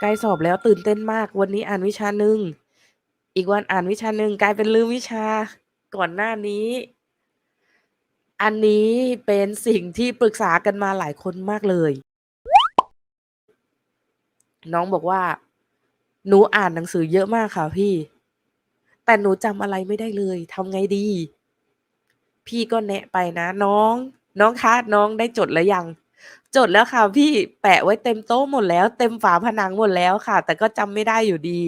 ใกล้สอบแล้วตื่นเต้นมาก วันนี้อ่านวิชาหนึ่งอีกวันอ่านวิชาหนึ่งกลายเป็นลืมวิชาก่อนหน้านี้ อันนี้เป็นสิ่งที่ปรึกษากันมาหลายคนมากเลย น้องบอกว่า"หนูอ่านหนังสือเยอะมากค่ะพี่ แต่หนูจำอะไรไม่ได้เลยทำไงดี?"พี่ก็แนะไปนะ"น้อง น้องคะน้องได้จดหรือยัง?"" จดแล้วค่ะพี่แปะไว้เต็มโต๊ะหมดแล้ว เต็มฝาผนังหมดแล้วค่ะ แต่ก็จำไม่ได้อยู่ดี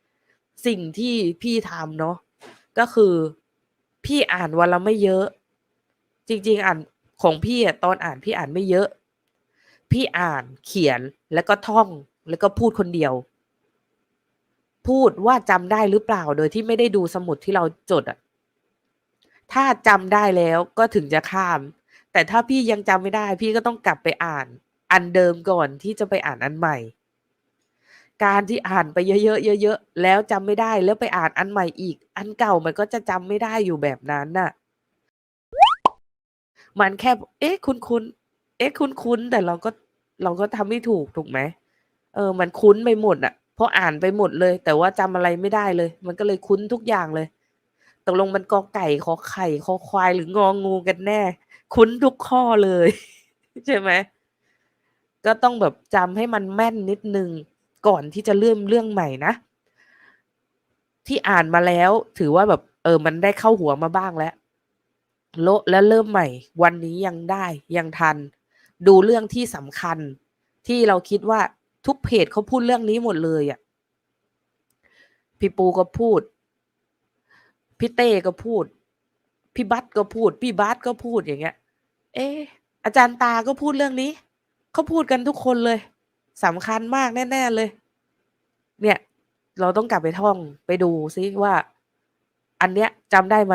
"สิ่งที่พี่ทำเนาะก็คือพี่อ่านวันละไม่เยอะ จริง ๆ อ่านของพี่อะตอนอ่านพี่อ่านไม่เยอะ พี่อ่านเขียนแล้วก็ท่องแล้วก็พูดคนเดียว พูดว่าจำได้หรือเปล่าโดยที่ไม่ได้ดูสมุดที่เราจดอะถ้าจำได้แล้วก็ถึงจะข้าม แต่ถ้าพี่ยังจำไม่ได้ พี่ก็ต้องกลับไปอ่านอันเดิมก่อนที่จะไปอ่านอันใหม่ การที่อ่านไปเยอะๆเยอะๆแล้วจำไม่ได้แล้วไปอ่านอันใหม่อีก อันเก่ามันก็จะจำไม่ได้อยู่แบบนั้นน่ะ มันแค่ เอ๊ะ คุ้นๆเอ๊ะ คุ้นๆแต่เราก็เราก็ทำไม่ถูกถูกไหม?เออ มันคุ้นไปหมดอะเพราะอ่านไปหมดเลย แต่ว่าจำอะไรไม่ได้เลย มันก็เลยคุ้นทุกอย่างเลย ตกลงมันกอไก่ขอไข่คอควายหรืององูกันแน่ คุ้นทุกข้อเลย ใช่ไหม?ก็ต้องแบบจำให้มันแม่นนิดนึงก่อนที่จะเริ่มเรื่องใหม่นะ ที่อ่านมาแล้วถือว่าแบบเออ มันได้เข้าหัวมาบ้างแล้วโละแล้วเริ่มใหม่ วันนี้ยังได้ยังทัน ดูเรื่องที่สำคัญ ที่เราคิดว่าทุกเพจเขาพูดเรื่องนี้หมดเลยอะพี่ปูก็พูด พี่เต้ก็พูด พี่บัสก็พูด พี่บาสก็พูดอย่างเงี้ย เอ๊อาจารย์ตาก็พูดเรื่องนี้ เขาพูดกันทุกคนเลยสำคัญมากแน่ ๆเลย เนี่ย เราต้องกลับไปท่องไปดูซิว่า อันเนี้ยจำได้ไหม?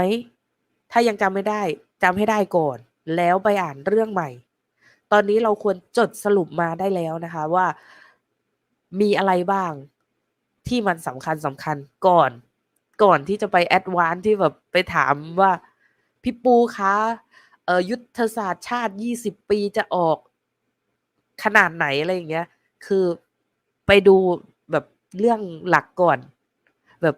ถ้ายังจำไม่ได้จำให้ได้ก่อน แล้วไปอ่านเรื่องใหม่ ตอนนี้เราควรจดสรุปมาได้แล้วนะคะว่ามีอะไรบ้างที่มันสำคัญๆก่อน ก่อนที่จะไปแอดวานที่แบบไปถามว่า"พี่ปูคะเอ่อยุทธศาสตร์ชาติ20ปีจะออกขนาดไหน?"อะไรอย่างเงี้ย คือไปดูแบบเรื่องหลักก่อน แบบ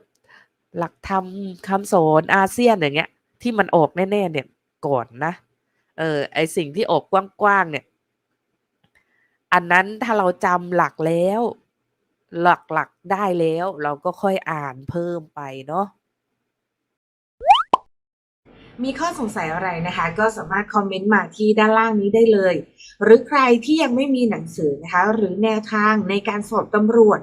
หลักธรรมคำสอนอาเซียนอย่างเงี้ย ที่มันออกแน่ ๆ เนี่ยก่อนนะ เออไอสิ่งที่ออกกว้างๆเนี่ย อันนั้นถ้าเราจำหลักแล้ว หลักๆได้แล้ว เราก็ค่อยอ่านเพิ่มไปเนาะมีข้อสงสัยอะไรนะคะ ก็สามารถคอมเมนต์มาที่ด้านล่างนี้ได้เลย หรือใครที่ยังไม่มีหนังสือนะคะ หรือแนวทางในการสอบตำรวจ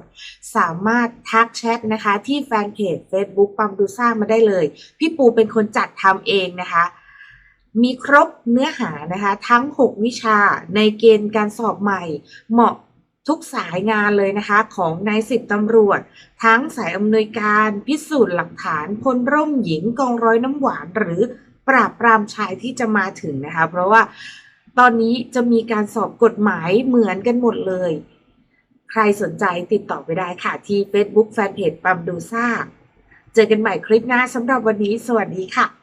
สามารถทักแชตนะคะ ที่แฟนเพจเฟซบุ๊กปังดูซ่ามาได้เลย พี่ปูเป็นคนจัดทำเองนะคะ มีครบเนื้อหานะคะ ทั้ง 6 วิชาในเกณฑ์การสอบใหม่ เหมาะ ทุกสายงานเลยนะคะของนายสิบตำรวจ ทั้งสายอำนวยการพิสูจน์หลักฐานพลร่มหญิงกองร้อยน้ำหวาน หรือปราบปรามชายที่จะมาถึงนะคะ เพราะว่าตอนนี้จะมีการสอบกฎหมายเหมือนกันหมดเลย ใครสนใจติดต่อไปได้ค่ะ ที่เฟซบุ๊กแฟนเพจปัมดูซ่า เจอกันใหม่คลิปหน้าสำหรับวันนี้ สวัสดีค่ะ